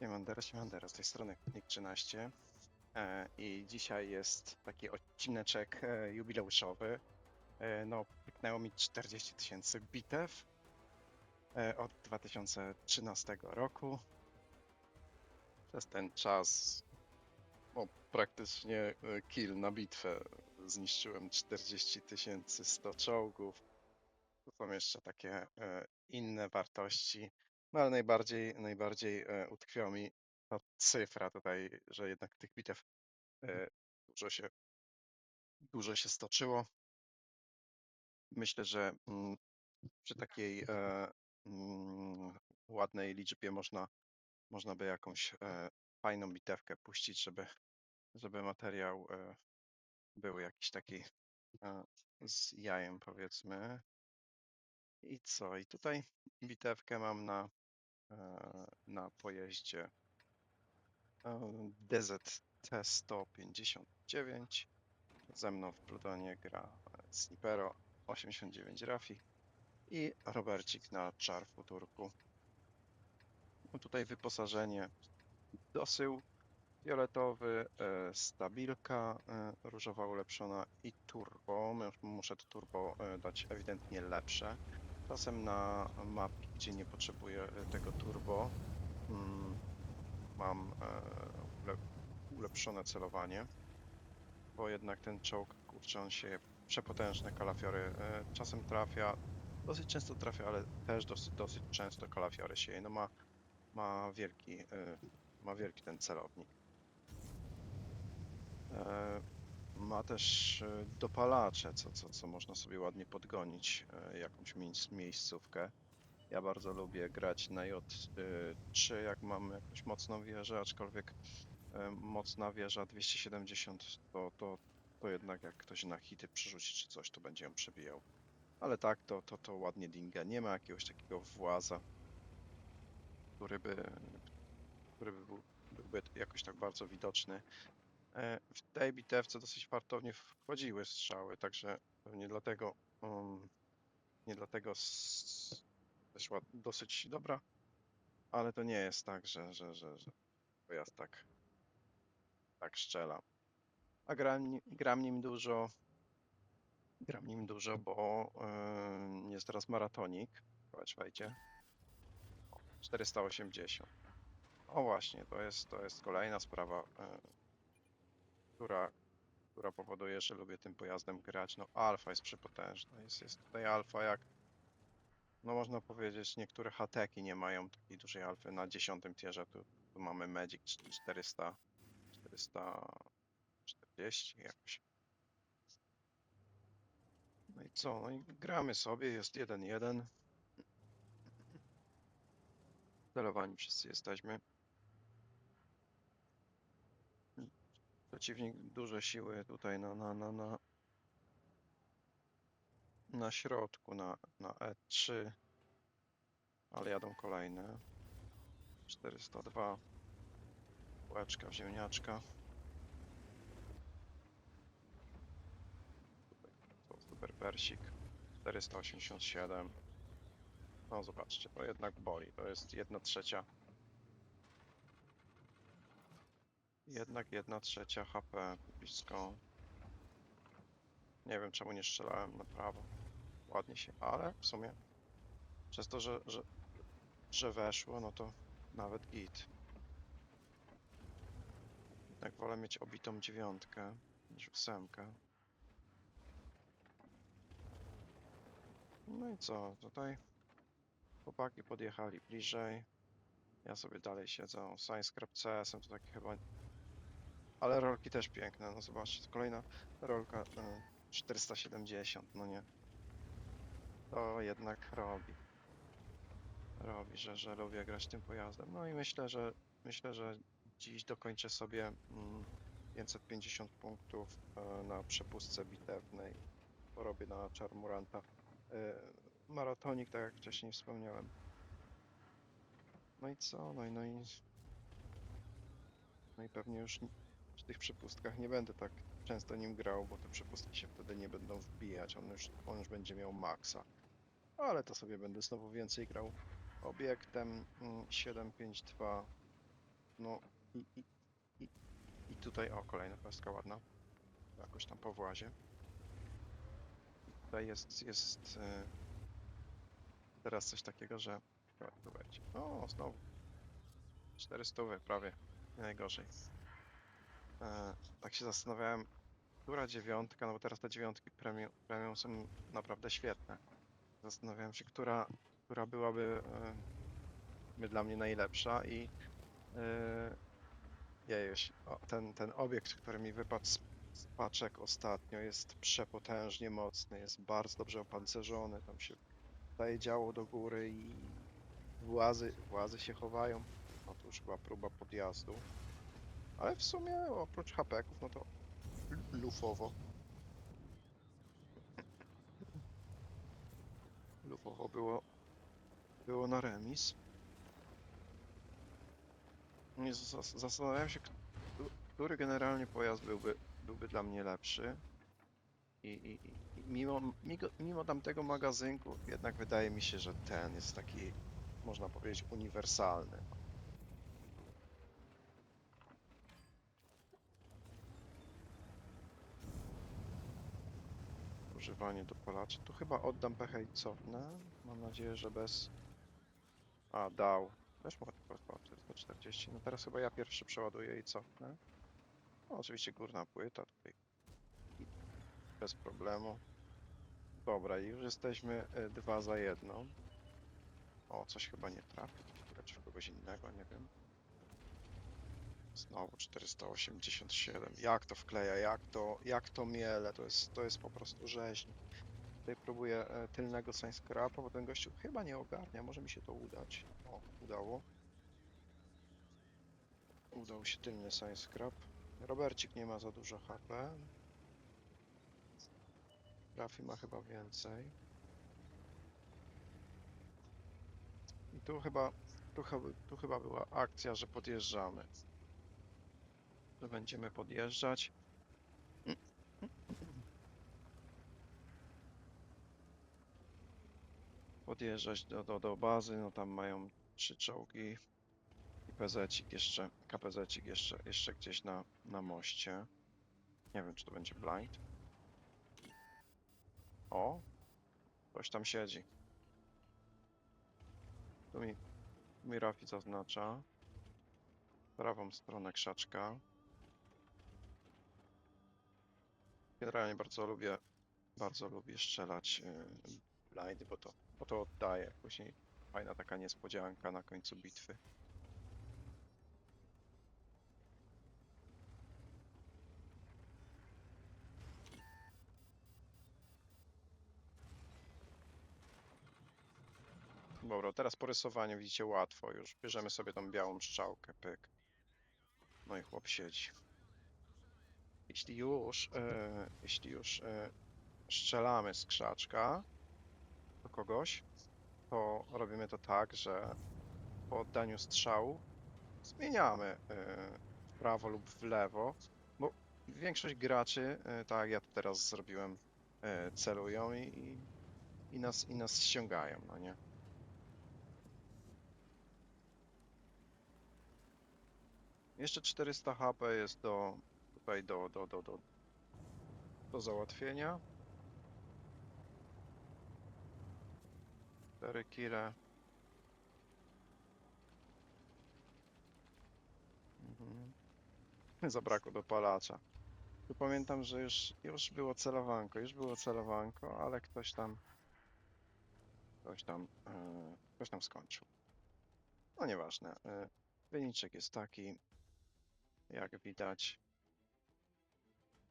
Siemandera, siemandera, z tej strony Nick 13 e, i dzisiaj jest taki odcineczek e, jubileuszowy. E, no, pyknęło mi 40 tysięcy bitew od 2013 roku. Przez ten czas no, praktycznie kill na bitwę zniszczyłem 40 tysięcy 100 czołgów. Tu są jeszcze takie inne wartości. No ale najbardziej, najbardziej e, utkwiła mi ta cyfra tutaj, że jednak tych bitew e, dużo się, dużo się stoczyło. Myślę, że mm, przy takiej e, mm, ładnej liczbie można, można by jakąś e, fajną bitewkę puścić, żeby, żeby materiał e, był jakiś taki e, z jajem, powiedzmy. I co? I tutaj bitewkę mam na, na pojeździe e, DZT 159. Ze mną w plutonie gra e, Snipero 89 Rafi i Robercik na czar futurku. No tutaj wyposażenie dosył fioletowy, e, stabilka e, różowa ulepszona i turbo. Mus- Muszę to turbo e, dać ewidentnie lepsze. Czasem na mapki, gdzie nie potrzebuję e, tego turbo, mm, mam e, ule- ulepszone celowanie, bo jednak ten czołg, kurczę, on się przepotężne kalafiory e, czasem trafia, dosyć często trafia, ale też dosyć, dosyć często kalafiory sieje. No ma, ma wielki, ma wielki ten celownik. E, Ma też e, dopalacze, co, co, co można sobie ładnie podgonić, e, jakąś miejsc- miejscówkę. Ja bardzo lubię grać na J3, jak mam jakąś mocną wieżę, aczkolwiek e, mocna wieża 270 to, to, to jednak jak ktoś na hity przerzuci czy coś, to będzie ją przebijał. Ale tak, to, to, to ładnie dinga. Nie ma jakiegoś takiego właza, który by, który by był, byłby jakoś tak bardzo widoczny. E, W tej bitewce dosyć fartownie wchodziły strzały, także pewnie dlatego um, nie dlatego weszła dosyć dobra, ale to nie jest tak, że, że, że, że pojazd tak, tak strzela. A gram, gram nim dużo, gram nim dużo, bo e, jest teraz maratonik. Zobacz, wejdzie. O, 480. O właśnie, to jest, to jest kolejna sprawa, e, która, która powoduje, że lubię tym pojazdem grać. No alfa jest przepotężna. Jest, jest tutaj alfa jak, no można powiedzieć, niektóre hateki nie mają takiej dużej alfy. Na 10 tierze tu, tu mamy Magic 400, 440 jakoś. No i co? No i gramy sobie, jest 1-1. Celowani wszyscy jesteśmy. Przeciwnik duże siły tutaj na, na, na, na, na środku, na, na E3. Ale jadą kolejne. 402. Łeczka, ziemniaczka. Super persik. 487. No zobaczcie, to jednak boli. To jest jedna trzecia. Jednak jedna trzecia HP blisko. Nie wiem czemu nie strzelałem na prawo. Ładnie się, ale w sumie przez to, że, że, że weszło, no to nawet git. Jednak wolę mieć obitą dziewiątkę niż ósemkę. No i co, tutaj chłopaki podjechali bliżej. Ja sobie dalej siedzę. O, Science Scrap CS-em to taki chyba... Ale rolki też piękne, no zobaczcie, kolejna rolka e, 470, no nie. To jednak robi. Robi, że, że lubię grać tym pojazdem. No i myślę, że myślę, że dziś dokończę sobie mm, 550 punktów e, na przepustce bitewnej. Porobię na Charmuranta. E, Maratonik, tak jak wcześniej wspomniałem. No i co? No i, no i, no i pewnie już tych przepustkach nie będę tak często nim grał, bo te przepustki się wtedy nie będą wbijać. On już, on już będzie miał maksa. Ale to sobie będę znowu więcej grał obiektem mm, 752 No i, i, i, i tutaj, o, kolejna pestka ładna. Jakoś tam po włazie. Tutaj jest, jest e, teraz coś takiego, że... Chyba tu będzie. O, znowu. 400 prawie. Najgorzej. E, tak się zastanawiałem, która dziewiątka, no bo teraz te dziewiątki premium, premium są naprawdę świetne. Zastanawiałem się, która, która byłaby e, dla mnie najlepsza i e, jejuś, o, ten, ten obiekt, który mi wypadł z, z paczek ostatnio jest przepotężnie mocny, jest bardzo dobrze opancerzony, tam się daje działo do góry i włazy, włazy się chowają. No już była próba podjazdu. Ale w sumie oprócz hapeków, no to lufowo. Lufowo było, było na remis. Nie zas- zastanawiałem się, któ- który generalnie pojazd byłby, byłby dla mnie lepszy. I, i i mimo, mimo, mimo tamtego magazynku, jednak wydaje mi się, że ten jest taki, można powiedzieć, uniwersalny. Używanie dopalaczy. Tu chyba oddam pechę i cofnę. Mam nadzieję, że bez... A, dał. Też mogę tylko 440. No teraz chyba ja pierwszy przeładuję i cofnę. No, oczywiście górna płyta tutaj. Bez problemu. Dobra, i już jesteśmy y, dwa za jedną. O, coś chyba nie trafi. Czy kogoś innego, nie wiem. Znowu 487. Jak to wkleja, jak to, jak to miele, to jest, to jest po prostu rzeźnik. Tutaj próbuję e, tylnego science scrapa, bo ten gościu chyba nie ogarnia, może mi się to udać. O, udało. Udał się tylny science scrap. Robercik nie ma za dużo HP. Rafi ma chyba więcej. I tu chyba, tu, tu chyba była akcja, że podjeżdżamy. Tu będziemy podjeżdżać. Podjeżdżać do, do, do bazy, no tam mają trzy czołgi i pezecik jeszcze, KPZ-cik jeszcze, jeszcze gdzieś na, na moście. Nie wiem, czy to będzie blind. O! Ktoś tam siedzi. Tu mi, mi Rafi zaznacza. Prawą stronę krzaczka. Generalnie bardzo lubię, bardzo lubię strzelać yy, blindy, bo to, bo to oddaje. Później fajna taka niespodzianka na końcu bitwy. Dobra, teraz po rysowaniu widzicie łatwo już. Bierzemy sobie tą białą strzałkę, pyk. No i chłop siedzi. Jeśli już, e, jeśli już e, strzelamy z krzaczka do kogoś, to robimy to tak, że po oddaniu strzału zmieniamy e, w prawo lub w lewo, bo większość graczy, e, tak jak ja to teraz zrobiłem, e, celują i, i, i, nas, i nas ściągają, no nie? Jeszcze 400 HP jest do tutaj do, do, do, do, do załatwienia. 4 kile. Mhm. Zabrakło dopalacza. Tu pamiętam, że już, już było celowanko, już było celowanko, ale ktoś tam ktoś tam, e, ktoś tam skończył. No nieważne. E, wyniczek jest taki, jak widać.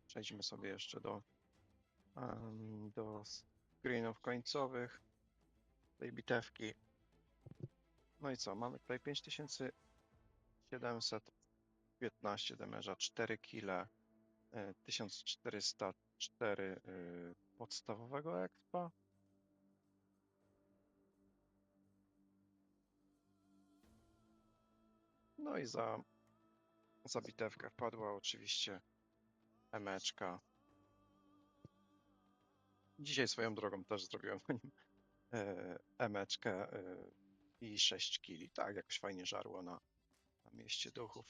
Przejdźmy sobie jeszcze do, em, do screenów końcowych tej bitewki. No i co? Mamy tutaj 5715 damage'a, 4 kile, e, 1404 y, podstawowego expa. No i za, za bitewkę wpadła oczywiście emeczka. Dzisiaj swoją drogą też zrobiłem na nim e, emeczkę e, i 6 kili. Tak, jakoś fajnie żarło na, na mieście duchów.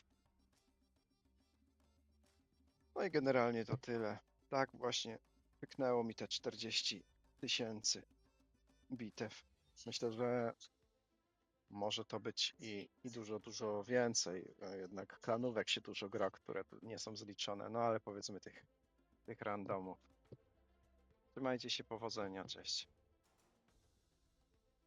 No i generalnie to tyle. Tak właśnie pyknęło mi te 40 tysięcy bitew. Myślę, że może to być i, i dużo, dużo więcej. E, Jednak klanówek się dużo gra, które nie są zliczone. No ale powiedzmy tych, tych randomów. Trzymajcie się, powodzenia, cześć.